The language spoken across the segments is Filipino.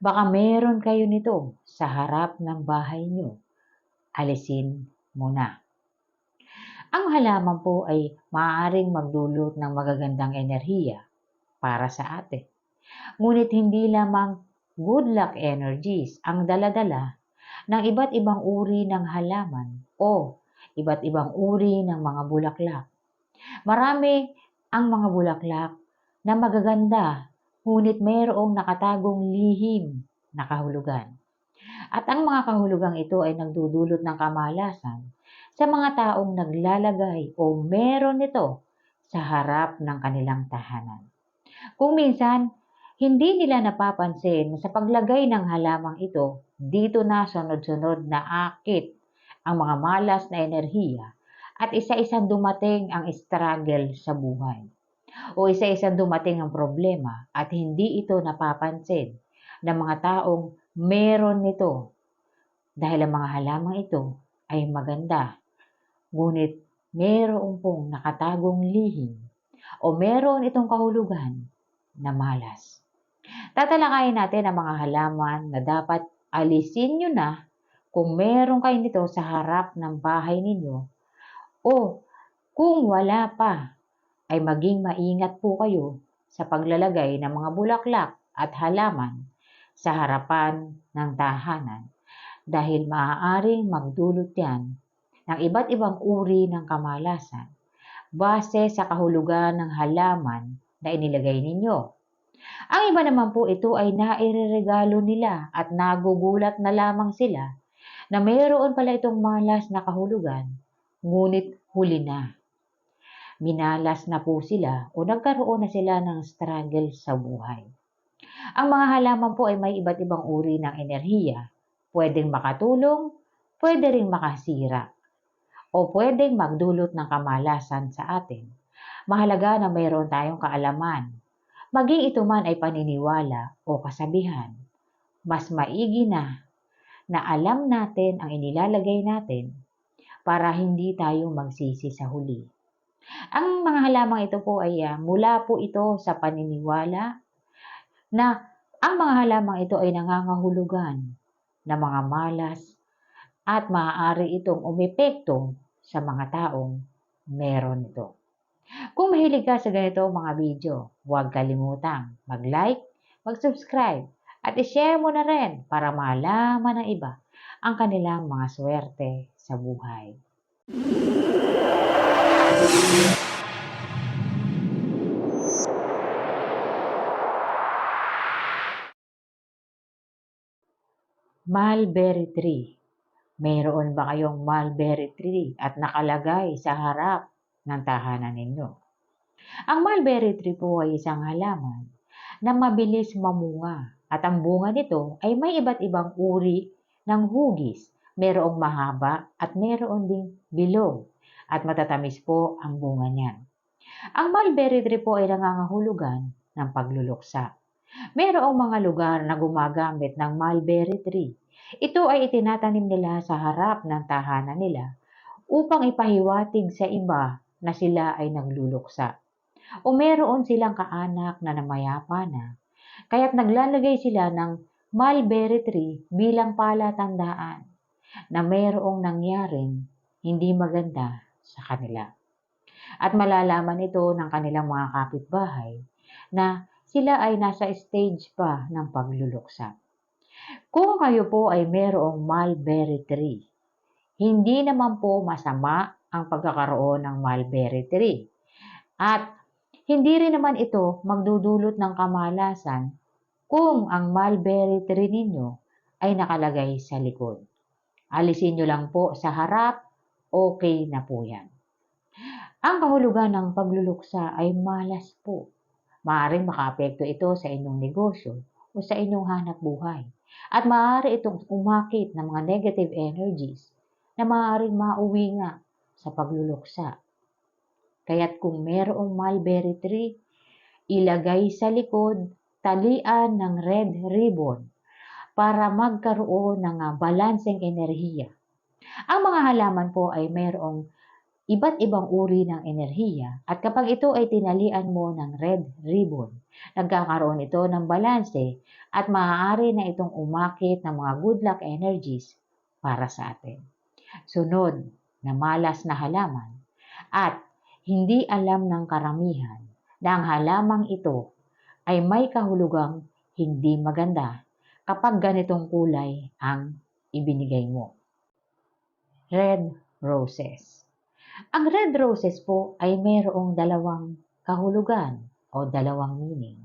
Baka meron kayo nito sa harap ng bahay nyo. Alisin mo na. Ang halaman po ay maaaring magdulot ng magagandang enerhiya para sa atin. Ngunit hindi lamang good luck energies ang daladala ng iba't ibang uri ng halaman o iba't ibang uri ng mga bulaklak. Marami ang mga bulaklak na magaganda ngunit mayroong nakatagong lihim na kahulugan. At ang mga kahulugang ito ay nagdudulot ng kamalasan sa mga taong naglalagay o meron nito sa harap ng kanilang tahanan. Kung minsan, hindi nila napapansin na sa paglagay ng halamang ito, dito na sunod-sunod na akit ang mga malas na enerhiya at isa-isang dumating ang struggle sa buhay. O isa-isang dumating ang problema at hindi ito napapansin ng mga taong meron nito dahil ang mga halamang ito ay maganda Ngunit meron pong nakatagong lihim o meron itong kahulugan na malas. Tatalakayin natin ang mga halaman na dapat alisin nyo na kung meron kayo nito sa harap ng bahay ninyo o kung wala pa ay maging maingat po kayo sa paglalagay ng mga bulaklak at halaman sa harapan ng tahanan dahil maaaring magdulot yan ng iba't ibang uri ng kamalasan base sa kahulugan ng halaman na inilagay ninyo. Ang iba naman po ito ay naireregalo nila at nagugulat na lamang sila na mayroon pala itong malas na kahulugan, ngunit huli na. Minalas na po sila o nagkaroon na sila ng struggle sa buhay. Ang mga halaman po ay may iba't ibang uri ng enerhiya. Pwedeng makatulong, pwede ring makasira o pwedeng magdulot ng kamalasan sa atin. Mahalaga na mayroon tayong kaalaman. Maging ito man ay paniniwala o kasabihan. Mas maigi na na alam natin ang inilalagay natin para hindi tayo magsisi sa huli. Ang mga halamang ito po ay uh, mula po ito sa paniniwala na ang mga halamang ito ay nangangahulugan na mga malas at maaari itong umepekto sa mga taong meron ito. Kung mahilig ka sa ganito mga video, huwag kalimutang mag-like, mag-subscribe, at i-share mo na rin para malaman ng iba ang kanilang mga swerte sa buhay. Mulberry Tree Mayroon ba kayong mulberry tree at nakalagay sa harap ng tahanan ninyo? Ang mulberry tree po ay isang halaman na mabilis mamunga at ang bunga nito ay may iba't ibang uri ng hugis. Mayroong mahaba at mayroon ding bilog at matatamis po ang bunga niyan. Ang mulberry tree po ay nangangahulugan ng pagluluksa. Mayroong mga lugar na gumagamit ng mulberry tree ito ay itinatanim nila sa harap ng tahanan nila upang ipahiwatig sa iba na sila ay nagluluksa. O meron silang kaanak na namayapa na, kaya't naglalagay sila ng mulberry tree bilang palatandaan na mayroong nangyaring hindi maganda sa kanila. At malalaman ito ng kanilang mga kapitbahay na sila ay nasa stage pa ng pagluluksa. Kung kayo po ay mayroong mulberry tree, hindi naman po masama ang pagkakaroon ng mulberry tree. At hindi rin naman ito magdudulot ng kamalasan kung ang mulberry tree ninyo ay nakalagay sa likod. Alisin nyo lang po sa harap, okay na po yan. Ang kahulugan ng pagluluksa ay malas po. Maaring makaapekto ito sa inyong negosyo o sa inyong hanap buhay. At maaari itong umakit ng mga negative energies na maaaring mauwi nga sa pagluluksa. Kaya't kung mayroong mulberry tree, ilagay sa likod talian ng red ribbon para magkaroon ng balancing enerhiya. Ang mga halaman po ay mayroong iba't ibang uri ng enerhiya at kapag ito ay tinalian mo ng red ribbon, nagkakaroon ito ng balanse at maaari na itong umakit ng mga good luck energies para sa atin. Sunod na malas na halaman at hindi alam ng karamihan na ang halamang ito ay may kahulugang hindi maganda kapag ganitong kulay ang ibinigay mo. Red roses. Ang red roses po ay mayroong dalawang kahulugan o dalawang meaning.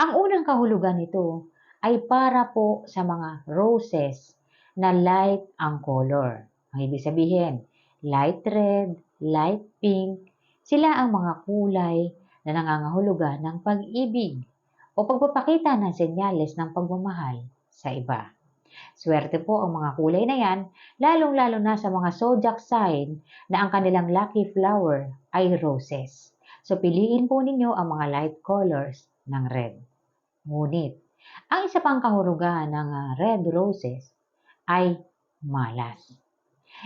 Ang unang kahulugan nito ay para po sa mga roses na light ang color. Ang ibig sabihin, light red, light pink, sila ang mga kulay na nangangahulugan ng pag-ibig o pagpapakita ng senyales ng pagmamahal sa iba. Swerte po ang mga kulay na yan, lalong-lalo na sa mga zodiac sign na ang kanilang lucky flower ay roses. So piliin po ninyo ang mga light colors ng red. Ngunit, ang isa pang kahulugan ng ah, red roses ay malas.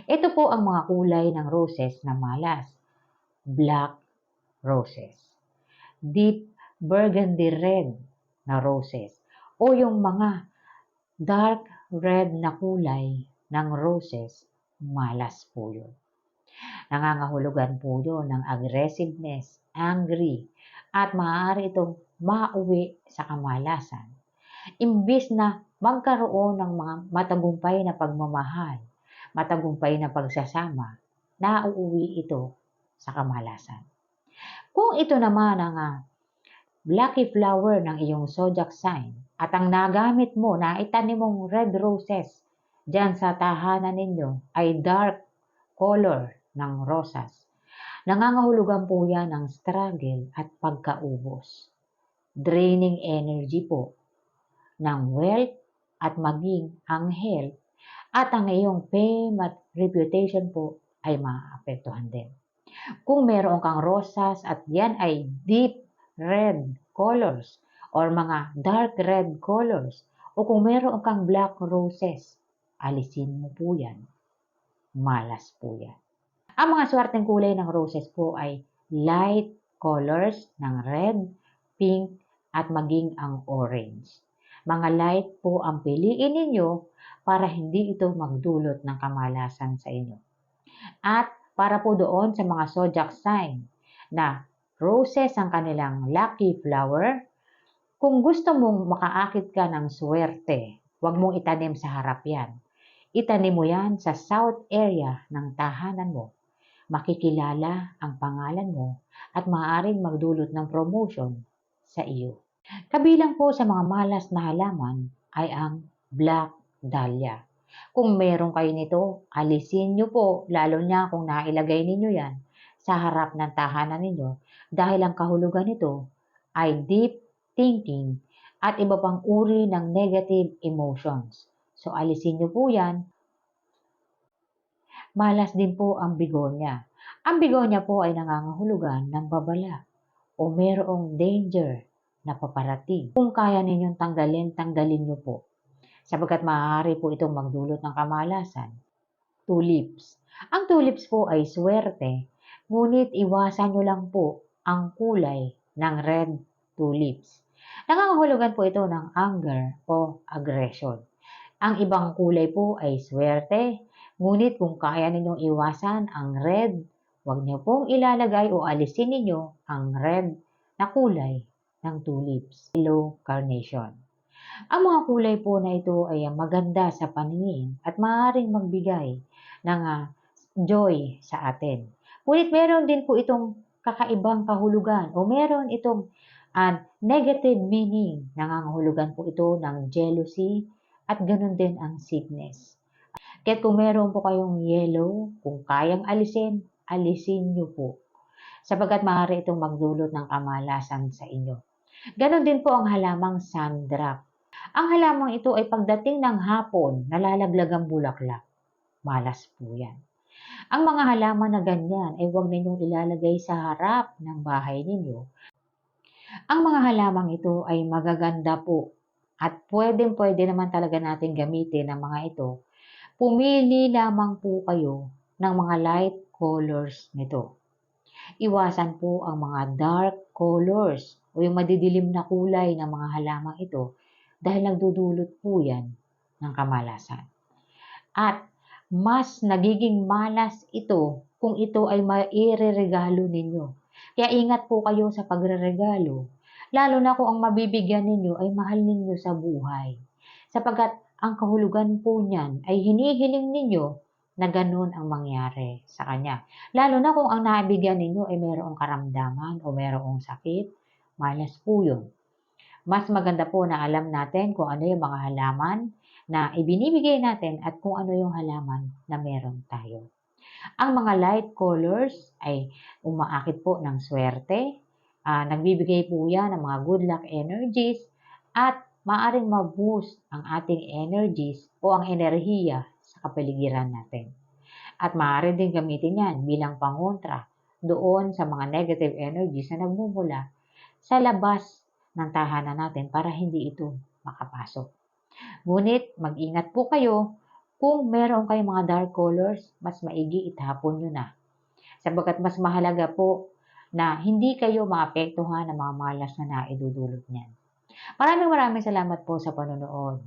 Ito po ang mga kulay ng roses na malas. Black roses. Deep burgundy red na roses. O yung mga dark red na kulay ng roses, malas po yun. Nangangahulugan po yun ng aggressiveness, angry, at maaari itong mauwi sa kamalasan. Imbis na magkaroon ng mga matagumpay na pagmamahal, matagumpay na pagsasama, nauuwi ito sa kamalasan. Kung ito naman ang ah, lucky flower ng iyong zodiac sign at ang nagamit mo na itanim mong red roses dyan sa tahanan ninyo ay dark color ng rosas. Nangangahulugan po yan ng struggle at pagkaubos. Draining energy po ng wealth at maging ang health at ang iyong fame at reputation po ay maapektuhan din. Kung meron kang rosas at yan ay deep red colors or mga dark red colors o kung meron kang black roses, alisin mo po yan. Malas po yan. Ang mga swerteng kulay ng roses po ay light colors ng red, pink, at maging ang orange. Mga light po ang piliin ninyo para hindi ito magdulot ng kamalasan sa inyo. At para po doon sa mga zodiac sign na roses ang kanilang lucky flower, kung gusto mong makaakit ka ng swerte, huwag mong itanim sa harap yan. Itanim mo yan sa south area ng tahanan mo. Makikilala ang pangalan mo at maaaring magdulot ng promotion sa iyo. Kabilang po sa mga malas na halaman ay ang black dahlia. Kung meron kayo nito, alisin nyo po, lalo na kung nailagay ninyo yan sa harap ng tahanan ninyo dahil ang kahulugan nito ay deep thinking at iba pang uri ng negative emotions. So alisin nyo po yan. Malas din po ang bigonya. Ang bigonya po ay nangangahulugan ng babala o merong danger na paparating. Kung kaya ninyong tanggalin, tanggalin nyo po sapagkat maaari po itong magdulot ng kamalasan. Tulips. Ang tulips po ay swerte, ngunit iwasan nyo lang po ang kulay ng red tulips. Nangangahulugan po ito ng anger o aggression. Ang ibang kulay po ay swerte, ngunit kung kaya ninyong iwasan ang red, huwag niyo pong ilalagay o alisin ninyo ang red na kulay ng tulips. Yellow carnation. Ang mga kulay po na ito ay maganda sa paningin at maaaring magbigay ng ah, joy sa atin. Ngunit meron din po itong kakaibang kahulugan o meron itong ah, negative meaning. Nangangahulugan po ito ng jealousy at ganun din ang sickness. Kaya kung meron po kayong yellow, kung kayang alisin, alisin nyo po. Sapagkat maaari itong magdulot ng kamalasan sa inyo. Ganon din po ang halamang sandrop. Ang halamang ito ay pagdating ng hapon, nalalaglag ang bulaklak. Malas po yan. Ang mga halaman na ganyan ay huwag ninyong ilalagay sa harap ng bahay ninyo. Ang mga halamang ito ay magaganda po at pwedeng pwede naman talaga natin gamitin ang mga ito. Pumili lamang po kayo ng mga light colors nito. Iwasan po ang mga dark colors o yung madidilim na kulay ng mga halamang ito dahil nagdudulot po yan ng kamalasan. At mas nagiging malas ito kung ito ay maireregalo ninyo. Kaya ingat po kayo sa pagreregalo, lalo na kung ang mabibigyan ninyo ay mahal ninyo sa buhay. Sapagkat ang kahulugan po niyan ay hinihiling ninyo na ganun ang mangyari sa kanya. Lalo na kung ang nabigyan ninyo ay mayroong karamdaman o mayroong sakit, malas po yun. Mas maganda po na alam natin kung ano yung mga halaman na ibinibigay natin at kung ano yung halaman na meron tayo. Ang mga light colors ay umaakit po ng swerte, ah, nagbibigay po yan ng mga good luck energies at maaring ma-boost ang ating energies o ang enerhiya sa kapaligiran natin. At maaari din gamitin yan bilang pangontra doon sa mga negative energies na nagmumula sa labas ng tahanan natin para hindi ito makapasok. Ngunit mag-ingat po kayo kung meron kayong mga dark colors, mas maigi itapon nyo na. Sabagat mas mahalaga po na hindi kayo maapektuhan ng mga malas na naidudulot niyan. Maraming maraming salamat po sa panonood.